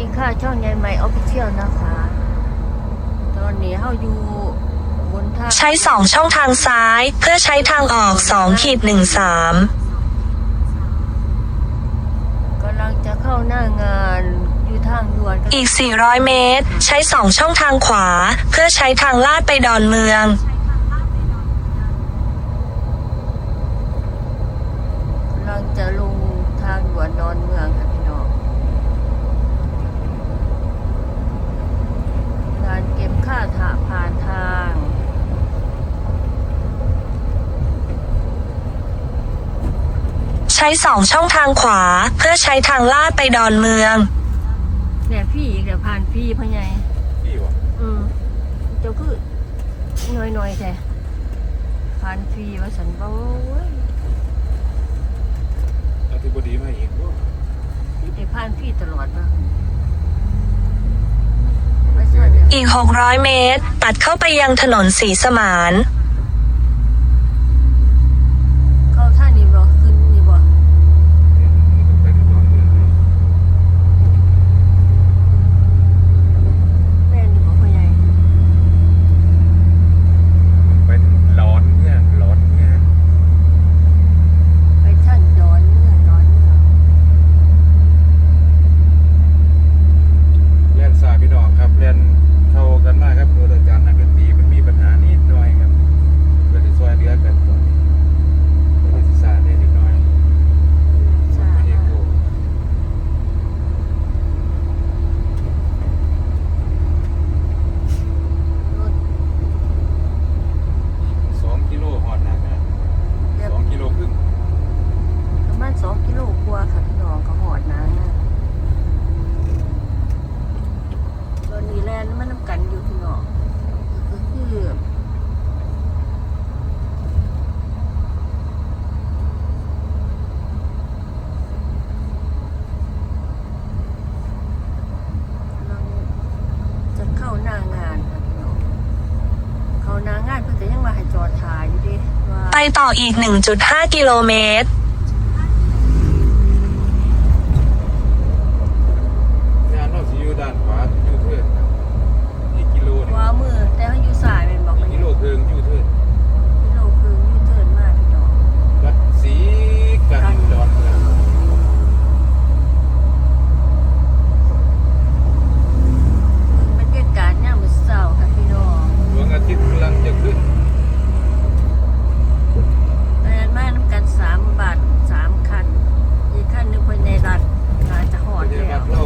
ดีค่ะช่องยายใหม่ออฟฟิเชียลนะคะ ตอนนี้เฮาอยู่บนทางใช้2ช่องทางซ้าย เพื่อใช้ทางออก2ขีด13กำลังจะเข้าหน้างานอยู่ทางด่วนอีก 400 เมตร ใช้2ช่องทางขวา เพื่อใช้ทางลาดไปดอนเมือง กำลังจะลงทางด่วนดอนเมืองค่ะพี่น้องงานเก็บค่าถาผ่านทาง ใช้2ช่องทางขวา เพื่อใช้ทางลาดไปดอนเมือง เนี่ยพี่อีกเดี๋ยวผ่านพี่พ่อใหญ่พี่วะอืมเจ้าคือน้อยน้อยๆแท้ผ่านพี่ว่าสันบ่เว้ยอธิบดีมาอีกว่าพี่ได้ผ่านพี่ตลอดป่ะไม่ใช่เดี๋ยวอีก 600 เมตร ตัดเข้าไปยังถนนสีสมาน เข้าท่านี้บ่ขึ้นนี่บ่ ต้องไปที่ดอนเมืองเลย แม่นี่บ่พ่อใหญ่ ไปร้อนเนี่ยร้อนเนี่ย ไปท่านดอนเมืองดอนเมือง เรียนสายพี่น้องครับเรียนเข้ากันมากครับโดยการนักดนตรีมันมีปัญหานิดหน่อยครับเพื่อที่ช่วยเหลือกันก่อนเพื่อที่สาได้นิดหน่อย จ้า ไม่ได้โก รถ สองกิโลหอดหนักนะ เรียบ สองกิโลครึ่ง ประมาณ2กิโลกว่าค่ะพี่น้องก็หอดนะตอนนี้แลนด์มันนำกันอยู่พี่น้องก็คือเราจะเข้าหน้างานค่ะพี่น้องเข้าห น้างานเพื่อจะยังมาให้จอดถ่ายอยู่ดิว่า ไปต่ออีก 1.5 กิโลเมตร งานนอกสิอยู่ด้านขวาอยู่เทือนครับอีกกิโลหนึง ว่ามือแต่ว่าอยู่สายเป็นบอก อี ว่าก กิโลครึ่งอยู่เทือน กิโลคือยูเทิร์นมากพี่น้อง วัดศรีกันดอนเมือง บรรยากาศย่ามมื้อเช้าค่ะพี่น้อง ดวงอาทิตย์กำลังจะขึ้น แล่นมาน้ำกันสามบาทสามคัน อีกคันหนึงเป็นในรัฐน่าจะหอด ไม่ใช่ แล้ วั ว ดเรา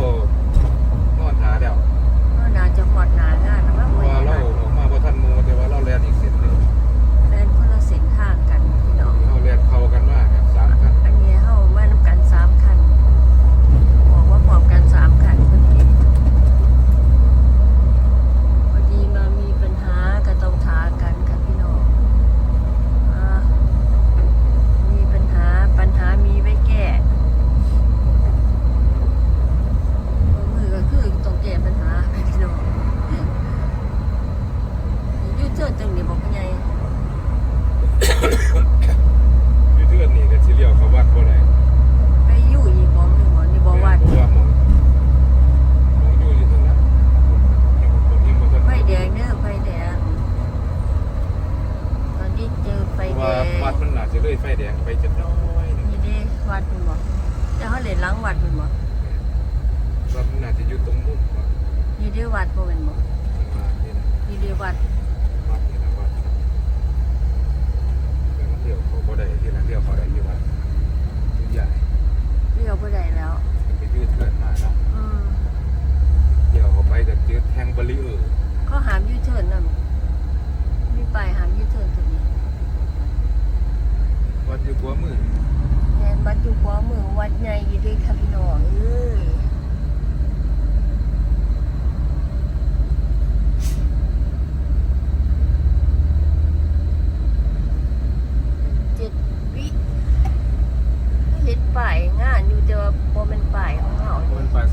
นอนหาแล้ว ก็น่าจะหอดหนางานนะว่า เพราะว่าเราออกมาบ่ทันหมูแต่ว่าเราแลนอีกเส้นหนึง แล่นคนละเส้นทางกันพี่น้อง เราแลนเข้ากันมากครับสามคัน อันนี้เฮามาน้ำกันสามคันบอกว่าพร้อมกันสามคันเมื่อกี้พอดีมามีปัญหาก็ต้องทากันค่ะพี่น้องอ่ามีปัญหาปัญหามีไว้แก้มือก็คือต้องแก้ปัญหาค่ะพี่น้อง อยูเจอจังนี่บอกว่าไงอยู่เทือนนี่ก็สิเลี้ยวเข้าวัดบ่ได้ไปอยู่อีกบ่หนึ่งบ่นี่บ่วัดเพราะว่าหมองหมองอยู่อยู่ตรงนั้นยังบ่ยังบ่ทันไฟแดงเด้อไฟแดงตอนนี้เจอไฟเพราะแดว่างวัดมันน่าจะเลยไฟแดงไปจักหน้อยหนึงนี่เด้วัดมันบ่จะเขาเล่นหล้างวัดมันบ่วัดมันน่าจะอยู่ตรงมุมว่านี่เด้วัดบ่แม่นบ่ว่านี่นะนี่เด้วัดวัดนี่นะวัดแต่มันเลี้ยวเขาบ่ได้ที่นั่นเลี้ยวเขาได้ที่วัดทุกใหญ่ เลี้ยวบ่ได้แล้ว มันไปยืดเพื่อนมาเนาะ อืม เดี๋ยวเขาไปจะจืดแทงบริเออร์ เขาหามยูเทิร์นนำมีป้ายหามยูเทิร์นตัวนี้ วัดอยู่กัวมือ มัดอยู่ขวมือวัดใหญ่อยู่ด้วยค่ะพี่น้องเอ้ยเจ็ดวิเห็นป้ายงานอยู่แต่ว่าบ่แม่นป้ายของเฮา มันปลาย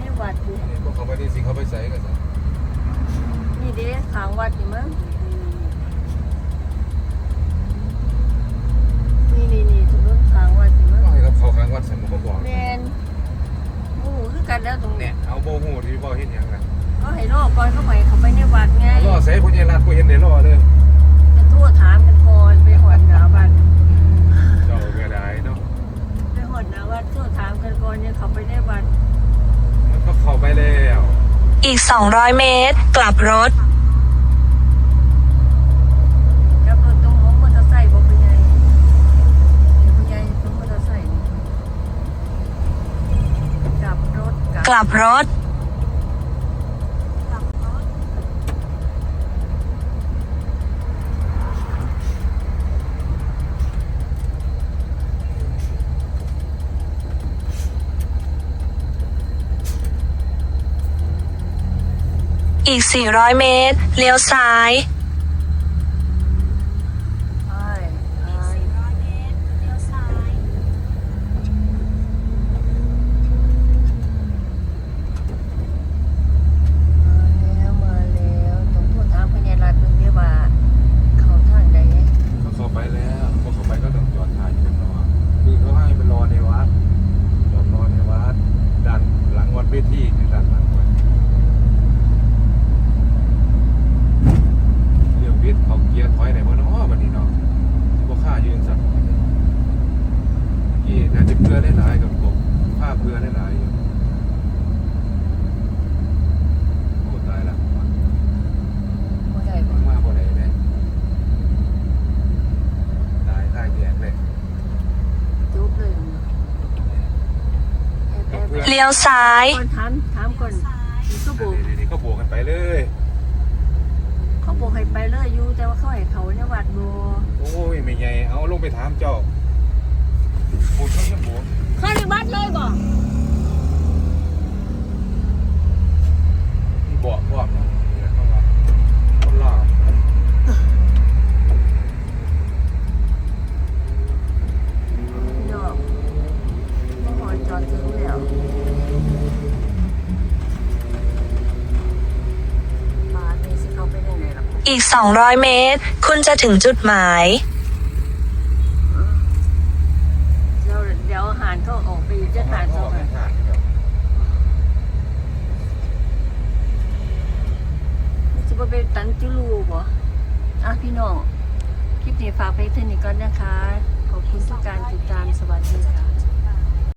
ในวัดอยู่ นี่พวกเขาไปที่สิเขาไปใส่กันซะ นี่เด้ทางวัดนี่มั้งนี่นี่นี่ถนนทางวัดนี่มั้ง ว่าให้เขาเข้าข้างวัดสมุก็บอก แมนโอ้โหคือกันแล้วตรง เนี่ เนี้ ย ย เอาโบหูที่พ่อเห็นหยังไง ก็ให้รอ ก่อนเข้าไปเขาไปในวัดไงรอใส่พญานาคกูเห็นได้รอเลยจะโทั่วถามกันก่อนไปหอดหนาวัดเจ้าก็ได้เนาะไปหอดหนาวัดโทั่วถามกันก่อนเนี่ยเขาไปในวัดมันก็เข้าไปแล้วอีก 200 เมตร กลับรถกับรถตรงของมอเตอร์ไซค์บอกเป็นไงเดี๋ยวเป็นไงตรงมอเตอร์ไซค์นี่กลับรถกลับรถกลับรถ อีก 400 เมตร เลี้ยวซ้าย ใช่ใช่มาแล้วมาแล้วต้องโทษถามพญารัตน์เพิ่นเด้อว่า เขาทางใด ก็เข้าไปแล้วพอเข้าไปก็ต้องจอดถ่ายอยู่ข้างนอกคือเขาให้ไปรอในวัดจอดรอในวัดด้านหลังวัดเวทีคือด้านหลังวัดเรื่องวิทย์เขาเกียร์ถอยไหนบ่เนาะบัดนี้เนาะที่บ่ค่ายืนสักกี่น่าจะเพื่อได้หลายกับผมค่าเพื่อได้หลายอยู่โอ้ตายละ บ่ได้บ่ มาบ่ได้เลยตายตายแยกเลย จุบเลยแอบแอบ เลี้ยวซ้าย ก่อนถามถามก่อนเขาบอกนี่ๆก็บวกกันไปเลย เขาบอกให้ไปเลยอยู่แต่ว่าเขาให้เขาในวัดบ่โอ้ยไม่ไงเอาลงไปถามเจ้าพูดเขาจะบวก เข้าในวัดเลยบ่ ที่บอกพวกเนาะเนี่ยเข้ามาคนลาว พี่น้องบ่หอดจอดถึงแล้วบาทนี่สิเขาไปได้ไหนล่ะ อี ก 200 เมตร คุณจะถึงจุดหมาย เดี๋ยวเดี๋ยวอาหารเขาออกไปอยู่จะหารเขาเขาออกค่ะทางครับนี่จะไปตันจุลูบ่อะพี่น้อง คลิปนี้ฝากไปเท่านี้ก่อนนะคะ